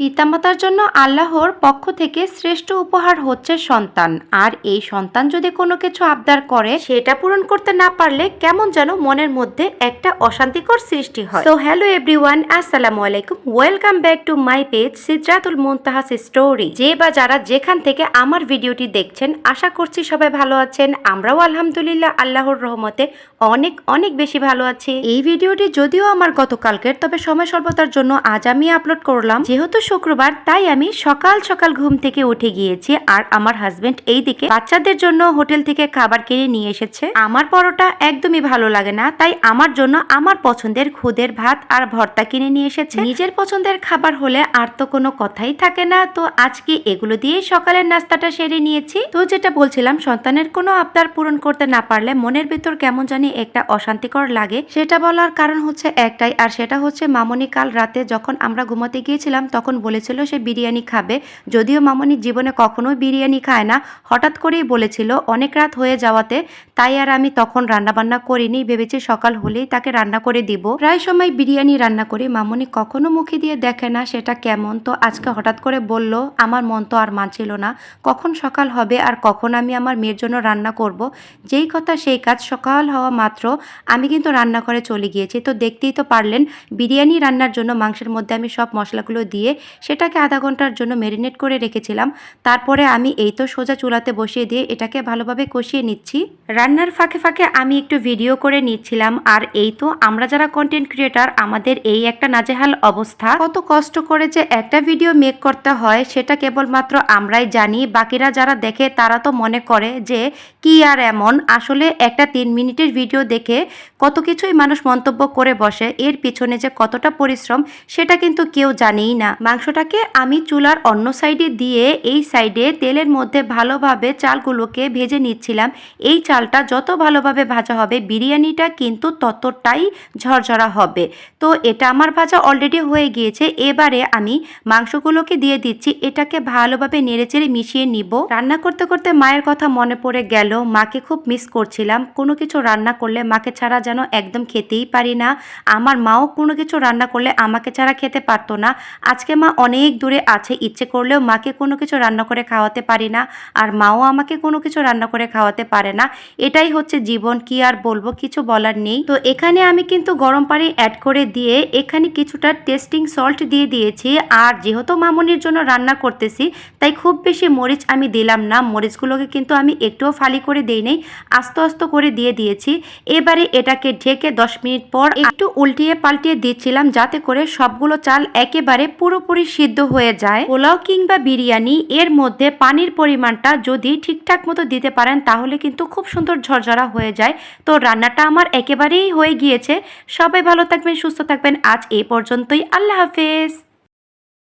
পিতামাতার জন্য আল্লাহর পক্ষ থেকে শ্রেষ্ঠ উপহার হচ্ছে সন্তান। আর এই সন্তান যদি কোনো কিছু আবদার করে, সেটা পূরণ করতে না পারলে কেমন যেন মনের মধ্যে একটা অশান্তিকর সৃষ্টি হয়। তো হ্যালো এভরিওয়ান আসসালামু আলাইকুম। Welcome back to my page Sidratul Muntaha's story যে বা যারা যেখান থেকে আমার ভিডিওটি দেখছেন, আশা করছি সবাই ভালো আছেন। আমরাও আলহামদুলিল্লাহ আল্লাহর রহমতে অনেক অনেক বেশি ভালো আছি। এই ভিডিওটি যদিও আমার গতকালকের, তবে সময় স্বল্পতার জন্য আজ আমি আপলোড করলাম। যেহেতু শুক্রবার তাই আমি সকাল সকাল ঘুম থেকে উঠে গিয়েছি আর আমার হাজবেন্ড এইদিকে বাচ্চাদের জন্য হোটেল থেকে খাবার কিনে নিয়ে এসেছে। আমার পরোটা একদমই ভালো লাগে না, তাই আমার জন্য আমার পছন্দের খুদের ভাত আর ভর্তা কিনে নিয়ে এসেছে। নিজের পছন্দের খাবার হলে আর তো কোনো কথাই থাকে না, তো আজকে এগুলো দিয়ে সকালের নাস্তাটা সেরে নিয়েছি। তো যেটা বলছিলাম, সন্তানের কোনো আবদার পূরণ করতে না পারলে মনের ভিতর কেমন জানি একটা অশান্তিকর লাগে। সেটা বলার কারণ হচ্ছে একটাই, আর সেটা হচ্ছে মামনি কাল রাতে যখন আমরা ঘুমাতে গিয়েছিলাম, তখন বলেছিল সে বিরিয়ানি খাবে, যদিও মামনি জীবনে কখনোই বিরিয়ানি খায় না, হঠাৎ করেই বলেছিল, অনেক রাত হয়ে যাওয়াতে, তাই আর আমি তখন রান্নাবান্না করিনি, ভেবেছি সকাল হলেই তাকে রান্না করে দিব। প্রায় সময় বিরিয়ানি রান্না করি মামনি কখনো মুখে দিয়ে দেখে না সেটা কেমন, তো আজকে হঠাৎ করে বলল, আমার মন তো আর মানছিল না, কখন সকাল হবে আর কখন আমি আমার মেয়ের জন্য রান্না করব? যেই কথা সেই কাজ সকাল হওয়া মাত্র আমি কিন্তু রান্না করে চলে গিয়েছি, তো দেখতেই তো পারলেন, বিরিয়ানি রান্নার জন্য মাংসের মধ্যে আমি সব মশলাগুলো দিয়ে সেটাকে আধা ঘণ্টার জন্য ম্যারিনেট করে রেখেছিলাম। তারপরে আমি এই তো সোজা চুলাতে বসিয়ে দিয়ে এটাকে ভালোভাবে কষিয়ে নিচ্ছি। রান্নার ফাঁকে ফাঁকে আমি একটু ভিডিও করে নিচ্ছিলাম। আর এই তো আমরা যারা কন্টেন্ট ক্রিয়েটার আমাদের এই একটা নাজেহাল অবস্থা। কত কষ্ট করে যে একটা ভিডিও মেক করতে হয়, সেটা কেবলমাত্র আমরাই জানি। বাকিরা যারা দেখে, তারা তো মনে করে যে কি আর এমন। আসলে একটা তিন মিনিটের ভিডিও দেখে কত কিছুই মানুষ মন্তব্য করে বসে। এর পিছনে যে কতটা পরিশ্রম, সেটা কিন্তু কেউ জানেই না। মাংসটাকে আমি চুলার অন্য সাইডে দিয়ে এই সাইডে তেলের মধ্যে ভালোভাবে চালগুলোকে ভেজে নিচ্ছিলাম। এই চালটা যত ভালোভাবে ভাজা হবে, বিরিয়ানিটা কিন্তু ততটাই ঝরঝরা হবে। তো এটা আমার ভাজা অলরেডি হয়ে গিয়েছে। এবারে আমি মাংসগুলোকে দিয়ে দিচ্ছি। এটাকে ভালোভাবে নেড়েচেড়ে মিশিয়ে নিব। রান্না করতে করতে মায়ের কথা মনে পড়ে গেল। মাকে খুব মিস করছিলাম। কোনো কিছু রান্না করলে মাকে ছাড়া যেন একদম খেতেই পারি না। আমার মাও কোনো কিছু রান্না করলে আমাকে ছাড়া খেতে পারতো না। আজকে মা অনেক দূরে আছে, ইচ্ছে করলেও মাকে কোনো কিছু রান্না করে খাওয়াতে পারি না আর মাও আমাকে কোনো কিছু রান্না করে খাওয়াতে পারে না। এটাই হচ্ছে জীবন, কি আর বলব, কিছু বলার নেই। তো এখানে আমি কিন্তু গরম পানি অ্যাড করে দিয়ে এখানে কিছুটা টেস্টিং সল্ট দিয়ে দিয়েছি আর যেহেতু মামনির জন্য রান্না করতেছি, তাই খুব বেশি মরিচ আমি দিলাম না। মরিচগুলোকে কিন্তু আমি একটুও ফালি করে দেই নেই, আস্তে আস্তে করে দিয়ে দিয়েছি। এবারে এটাকে ঢেকে দশ মিনিট পর একটু উল্টিয়ে পাল্টিয়ে দিচ্ছিলাম যাতে করে সবগুলো চাল একেবারে পুরোপুরি সিদ্ধ হয়ে যায়। পোলাও কিংবা বিরিয়ানি, এর মধ্যে পানির পরিমাণটা যদি ঠিকঠাক মতো দিতে পারেন, তাহলে কিন্তু খুব সুন্দর ঝরঝরা হয়ে যায়। তো রান্নাটা আমার একেবারেই হয়ে গিয়েছে। সবাই ভালো থাকবেন, সুস্থ থাকবেন। আজ এই পর্যন্তই। আল্লাহ হাফেজ।